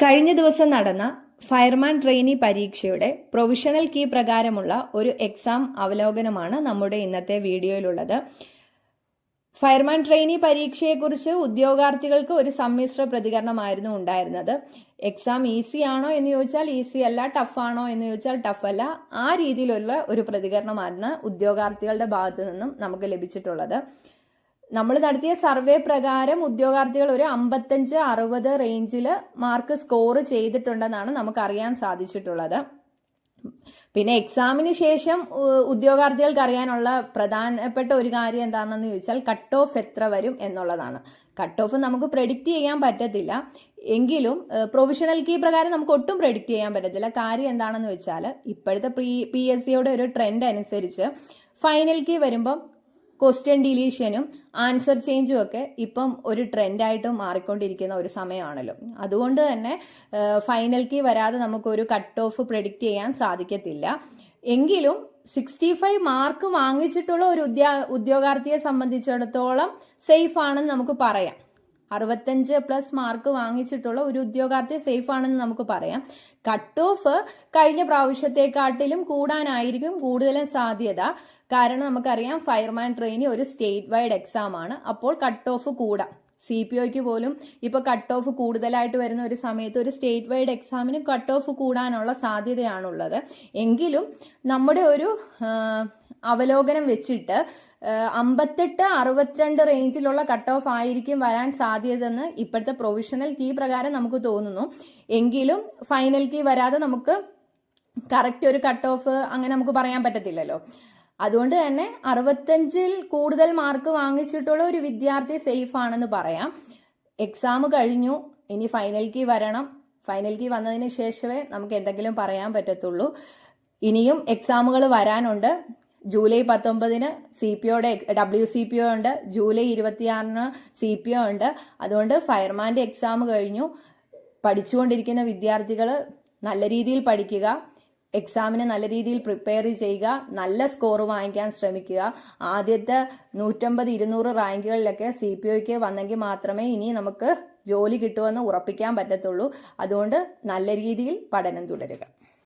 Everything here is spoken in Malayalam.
കഴിഞ്ഞ ദിവസം നടന്ന ഫയർമാൻ ട്രെയിനി പരീക്ഷയുടെ പ്രൊവിഷണൽ കീ പ്രകാരമുള്ള ഒരു എക്സാം അവലോകനമാണ് നമ്മുടെ ഇന്നത്തെ വീഡിയോയിലുള്ളത്. ഫയർമാൻ ട്രെയിനി പരീക്ഷയെക്കുറിച്ച് ഉദ്യോഗാർത്ഥികൾക്ക് ഒരു സമ്മിശ്ര പ്രതികരണമായിരുന്നു ഉണ്ടായിരുന്നത്. എക്സാം ഈസി ആണോ എന്ന് ചോദിച്ചാൽ ഈസി അല്ല ടഫ് ആണോ എന്ന് ചോദിച്ചാൽ ടഫ് അല്ല. ആ രീതിയിലുള്ള ഒരു പ്രതികരണമാണ് ഉദ്യോഗാർത്ഥികളുടെ ഭാഗത്തു നിന്നും നമുക്ക് ലഭിച്ചിട്ടുള്ളത്. നമ്മൾ നടത്തിയ സർവേ പ്രകാരം ഉദ്യോഗാർത്ഥികൾ ഒരു അമ്പത്തഞ്ച് അറുപത് റേഞ്ചിൽ മാർക്ക് സ്കോർ ചെയ്തിട്ടുണ്ടെന്നാണ് നമുക്ക് അറിയാൻ സാധിച്ചിട്ടുള്ളത്. പിന്നെ എക്സാമിന് ശേഷം ഉദ്യോഗാർത്ഥികൾക്ക് അറിയാനുള്ള പ്രധാനപ്പെട്ട ഒരു കാര്യം എന്താണെന്ന് ചോദിച്ചാൽ കട്ട് ഓഫ് എത്ര വരും എന്നുള്ളതാണ്. കട്ട് ഓഫ് നമുക്ക് പ്രെഡിക്റ്റ് ചെയ്യാൻ പറ്റത്തില്ല. എങ്കിലും പ്രൊവിഷണൽ കീ പ്രകാരം നമുക്ക് ഒട്ടും പ്രെഡിക്റ്റ് ചെയ്യാൻ പറ്റത്തില്ല. കാര്യം എന്താണെന്ന് വെച്ചാൽ ഇപ്പോഴത്തെ പി പി എസ് സിയുടെ ഒരു ട്രെൻഡ് അനുസരിച്ച് ഫൈനൽ കീ വരുമ്പം ക്വസ്റ്റ്യൻ ഡിലീഷനും ആൻസർ ചേഞ്ചും ഒക്കെ ഇപ്പം ഒരു ട്രെൻഡായിട്ട് മാറിക്കൊണ്ടിരിക്കുന്ന ഒരു സമയമാണല്ലോ. അതുകൊണ്ട് തന്നെ ഫൈനൽ കീ വരാതെ നമുക്കൊരു കട്ട് ഓഫ് പ്രെഡിക്റ്റ് ചെയ്യാൻ സാധിക്കത്തില്ല. എങ്കിലും സിക്സ്റ്റി ഫൈവ് മാർക്ക് വാങ്ങിച്ചിട്ടുള്ള ഒരു ഉദ്യോഗാർത്ഥിയെ സംബന്ധിച്ചിടത്തോളം സേഫ് ആണെന്ന് നമുക്ക് പറയാം. അറുപത്തഞ്ച് പ്ലസ് മാർക്ക് വാങ്ങിച്ചിട്ടുള്ള ഒരു ഉദ്യോഗാർത്ഥി സേഫ് ആണെന്ന് നമുക്ക് പറയാം. കട്ട് ഓഫ് കഴിഞ്ഞ പ്രാവശ്യത്തെക്കാട്ടിലും കൂടാനായിരിക്കും കൂടുതലും സാധ്യത. കാരണം നമുക്കറിയാം ഫയർമാൻ ട്രെയിനി ഒരു സ്റ്റേറ്റ് വൈഡ് എക്സാം ആണ്. അപ്പോൾ കട്ട് ഓഫ് കൂടാം. സി പി ഒക്ക് പോലും ഇപ്പോൾ കട്ട് ഓഫ് കൂടുതലായിട്ട് വരുന്ന ഒരു സമയത്ത് ഒരു സ്റ്റേറ്റ് വൈഡ് എക്സാമിന് കട്ട് ഓഫ് കൂടാനുള്ള സാധ്യതയാണുള്ളത്. എങ്കിലും നമ്മുടെ ഒരു അവലോകനം വെച്ചിട്ട് അമ്പത്തെട്ട് അറുപത്തിരണ്ട് റേഞ്ചിലുള്ള കട്ട് ഓഫ് ആയിരിക്കും വരാൻ സാധ്യതയെന്ന് ഇപ്പോഴത്തെ പ്രൊവിഷണൽ കീ പ്രകാരം നമുക്ക് തോന്നുന്നു. എങ്കിലും ഫൈനൽ കീ വരാതെ നമുക്ക് കറക്റ്റ് ഒരു കട്ട് ഓഫ് അങ്ങനെ നമുക്ക് പറയാൻ പറ്റത്തില്ലല്ലോ. അതുകൊണ്ട് തന്നെ അറുപത്തഞ്ചിൽ കൂടുതൽ മാർക്ക് വാങ്ങിച്ചിട്ടുള്ള ഒരു വിദ്യാർത്ഥി സേഫ് ആണെന്ന് പറയാം. എക്സാം കഴിഞ്ഞു. ഇനി ഫൈനൽ കീ വരണം. ഫൈനൽ കീ വന്നതിന് ശേഷമേ നമുക്ക് എന്തെങ്കിലും പറയാൻ പറ്റത്തുള്ളൂ. ഇനിയും എക്സാമുകൾ വരാനുണ്ട്. ജൂലൈ പത്തൊമ്പതിന് സി പി ഒയുടെ ഡബ്ല്യു സി പി ഒ ഉണ്ട്. ജൂലൈ ഇരുപത്തിയാറിന് സി പി ഒ ഉണ്ട്. അതുകൊണ്ട് ഫയർമാന്റെ എക്സാം കഴിഞ്ഞു. പഠിച്ചുകൊണ്ടിരിക്കുന്ന വിദ്യാർത്ഥികൾ നല്ല രീതിയിൽ പഠിക്കുക. എക്സാമിന് നല്ല രീതിയിൽ പ്രിപ്പയർ ചെയ്യുക നല്ല സ്കോർ വാങ്ങിക്കാൻ ശ്രമിക്കുക. ആദ്യത്തെ നൂറ്റമ്പത് ഇരുന്നൂറ് റാങ്കുകളിലൊക്കെ സി പി വന്നെങ്കിൽ മാത്രമേ ഇനി നമുക്ക് ജോലി കിട്ടുമെന്ന് ഉറപ്പിക്കാൻ പറ്റത്തുള്ളൂ. അതുകൊണ്ട് നല്ല രീതിയിൽ പഠനം തുടരുക.